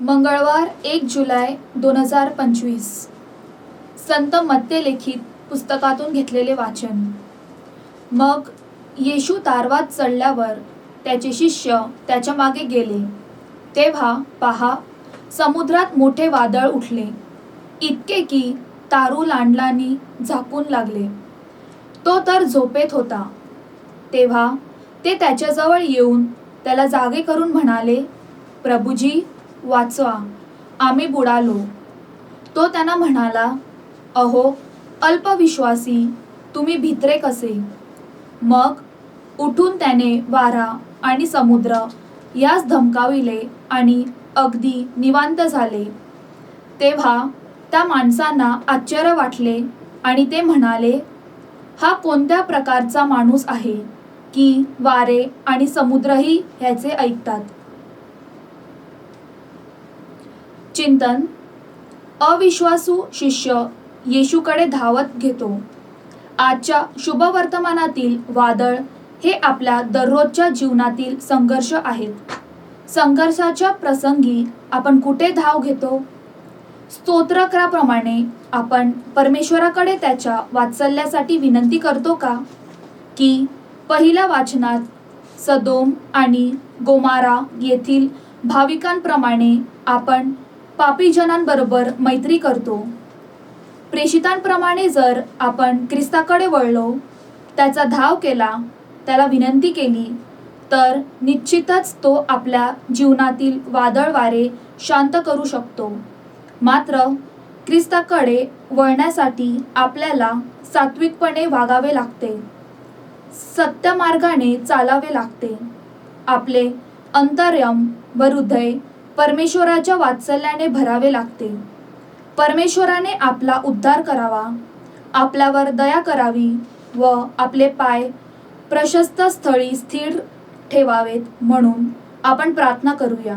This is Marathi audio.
मंगळवार एक जुलै दोन हजार पंचवीस. संत मत्ते लिखित पुस्तकातून घेतलेले वाचन. मग येशू तारवात चढल्यावर त्याचे शिष्य त्याच्यामागे गेले. तेव्हा पहा समुद्रात मोठे वादळ उठले. इतके की तारू लांडलानी झाकून लागले. तो तर झोपेत होता. तेव्हा ते त्याच्याजवळ येऊन त्याला जागे करून म्हणाले प्रभूजी वाचवा आम्ही बुडालो. तो त्यांना म्हणाला अहो अल्पविश्वासी तुम्ही भित्रे कसे? मग उठून त्याने वारा आणि समुद्र यास धमकाविले आणि अगदी निवांत झाले. तेव्हा त्या माणसांना आश्चर्य वाटले आणि ते म्हणाले हा कोणत्या प्रकारचा माणूस आहे की वारे आणि समुद्रही ह्याचे ऐकतात? चिंतन अविश्वासू शिष्य येशूकडे धावत घेतो. आजच्या शुभवर्तमानातील वादळ हे आपल्या दररोजच्या जीवनातील संघर्ष आहेत. संघर्षाच्या प्रसंगी आपण कुठे धाव घेतो? स्तोत्रकाराप्रमाणे आपण परमेश्वराकडे त्याच्या वात्सल्यासाठी विनंती करतो का? की पहिल्या वाचनात सदोम आणि गोमारा येथील भाविकांप्रमाणे आपण पापीजनांबरोबर मैत्री करतो. प्रेषितांप्रमाणे जर आपण ख्रिस्ताकडे वळलो त्याचा धाव केला त्याला विनंती केली तर निश्चितच तो आपल्या जीवनातील वादळ वारे शांत करू शकतो. मात्र ख्रिस्ताकडे वळण्यासाठी आपल्याला सात्विकपणे वागावे लागते. सत्य मार्गाने चालावे लागते. आपले अंतर्यम व हृदय परमेश्वराच्या वात्सल्याने भरावे लागते. परमेश्वराने आपला उद्धार करावा आपल्यावर दया करावी व आपले पाय प्रशस्त स्थळी स्थिर ठेवावेत म्हणून आपण प्रार्थना करूया.